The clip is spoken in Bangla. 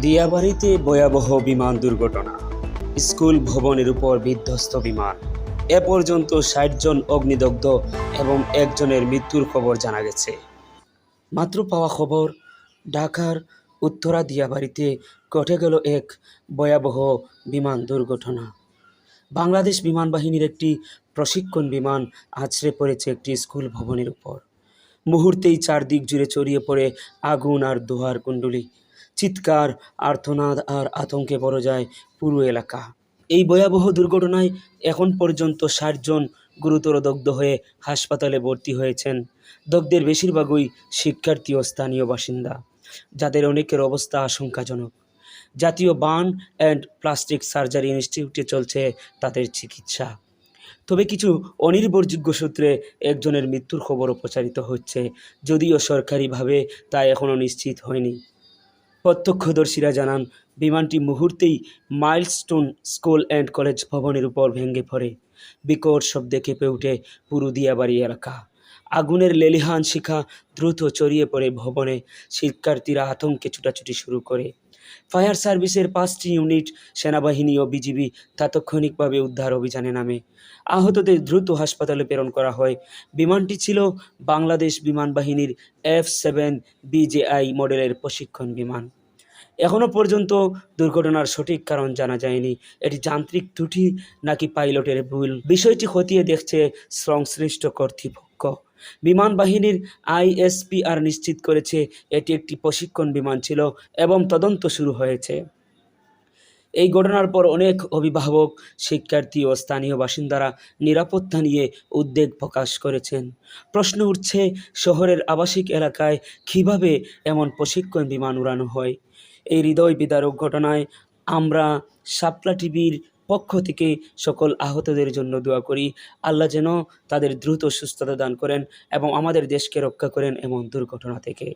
দিয়াবাড়িতে ভয়াবহ বিমান দুর্ঘটনা। স্কুল ভবনের উপর বিধ্বস্ত বিমান। এ পর্যন্ত ষাট জন অগ্নিদগ্ধ এবং একজনের মৃত্যুর খবর জানা গেছে। মাত্র পাওয়া খবর, ঢাকার উত্তরা দিয়াবাড়িতে ঘটে গেল এক ভয়াবহ বিমান দুর্ঘটনা। বাংলাদেশ বিমান বাহিনীর একটি প্রশিক্ষণ বিমান আছড়ে পড়েছে একটি স্কুল ভবনের উপর। মুহূর্তেই চারদিক জুড়ে ছড়িয়ে পড়ে আগুন আর দোহার কুণ্ডলি। চিৎকার আর্থনাদ আর আতঙ্কে পড়ে যায় পুরো এলাকা। এই ভয়াবহ দুর্ঘটনায় এখন পর্যন্ত ষাট জন গুরুতর দগ্ধ হয়ে হাসপাতালে ভর্তি হয়েছেন। দগ্ধের বেশিরভাগই শিক্ষার্থী ও স্থানীয় বাসিন্দা, যাদের অনেকের অবস্থা আশঙ্কাজনক। জাতীয় বার্ন অ্যান্ড প্লাস্টিক সার্জারি ইনস্টিটিউটে চলছে তাদের চিকিৎসা। তবে কিছু অনির্ভরযোগ্য সূত্রে একজনের মৃত্যুর খবরও প্রচারিত হচ্ছে, যদিও সরকারিভাবে তা এখনও নিশ্চিত হয়নি। প্রত্যক্ষদর্শীরা জানান, বিমানটি মুহূর্তেই মাইলস্টোন স্কুল অ্যান্ড কলেজ ভবনের উপর ভেঙে পড়ে। বিকট শব্দে কেঁপে উঠে পুরুদিয়াবাড়ি এলাকা। আগুনের লেলিহান শিখা দ্রুত ছড়িয়ে পড়ে ভবনে। শিক্ষার্থীরা আতঙ্কে ছুটাছুটি শুরু করে। ফায়ার সার্ভিসের পাঁচটি ইউনিট, সেনাবাহিনী ও বিজিবি তাৎক্ষণিকভাবে উদ্ধার অভিযানে নামে। আহতদের দ্রুত হাসপাতালে প্রেরণ করা হয়। বিমানটি ছিল বাংলাদেশ বিমান বাহিনীর এফ সেভেন বিজেআই মডেলের প্রশিক্ষণ বিমান। এখনও পর্যন্ত দুর্ঘটনার সঠিক কারণ জানা যায়নি। এটি যান্ত্রিক ত্রুটি নাকি পাইলটের ভুল? বিষয়টি খতিয়ে দেখছে সংশ্লিষ্ট কর্তৃপক্ষ। বিমান বাহিনীর আইএসপিআর নিশ্চিত করেছে, এটি একটি প্রশিক্ষণ বিমান ছিল এবং তদন্ত শুরু হয়েছে। এই ঘটনার পর অনেক অভিভাবক, শিক্ষার্থী ও স্থানীয় বাসিন্দারা নিরাপত্তা নিয়ে উদ্বেগ প্রকাশ করেছেন। প্রশ্ন উঠছে, শহরের আবাসিক এলাকায় কীভাবে এমন প্রশিক্ষণ বিমান উড়ানো হয়? এই হৃদয় বিদারক ঘটনায় আমরা সাপলা টিভির পক্ষ থেকে সকল আহতদের জন্য দোয়া করি। আল্লাহ যেন তাদের দ্রুত সুস্থতা দান করেন এবং আমাদের দেশকে রক্ষা করেন এমন দুর্ঘটনা থেকে।